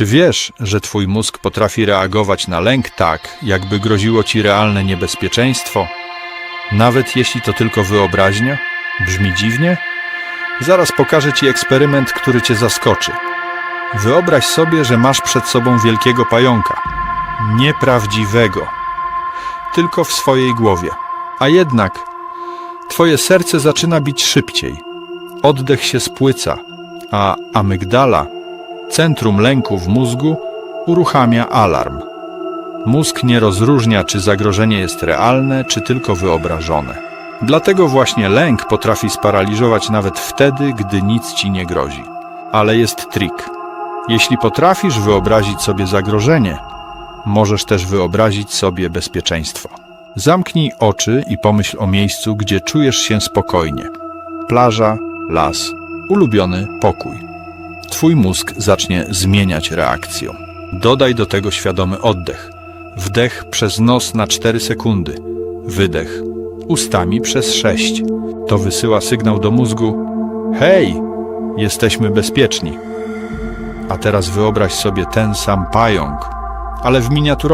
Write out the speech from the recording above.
Czy wiesz, że twój mózg potrafi reagować na lęk tak, jakby groziło ci realne niebezpieczeństwo? Nawet jeśli to tylko wyobraźnia? Brzmi dziwnie? Zaraz pokażę ci eksperyment, który cię zaskoczy. Wyobraź sobie, że masz przed sobą wielkiego pająka. Nieprawdziwego. Tylko w swojej głowie. A jednak twoje serce zaczyna bić szybciej. Oddech się spłyca, a amygdala, centrum lęku w mózgu, uruchamia alarm. Mózg nie rozróżnia, czy zagrożenie jest realne, czy tylko wyobrażone. Dlatego właśnie lęk potrafi sparaliżować nawet wtedy, gdy nic ci nie grozi. Ale jest trik. Jeśli potrafisz wyobrazić sobie zagrożenie, możesz też wyobrazić sobie bezpieczeństwo. Zamknij oczy i pomyśl o miejscu, gdzie czujesz się spokojnie. Plaża, las, ulubiony pokój. Twój mózg zacznie zmieniać reakcję. Dodaj do tego świadomy oddech. Wdech przez nos na 4 sekundy, wydech ustami przez 6. To wysyła sygnał do mózgu: Hej, jesteśmy bezpieczni. A teraz wyobraź sobie ten sam pająk, ale w miniaturowym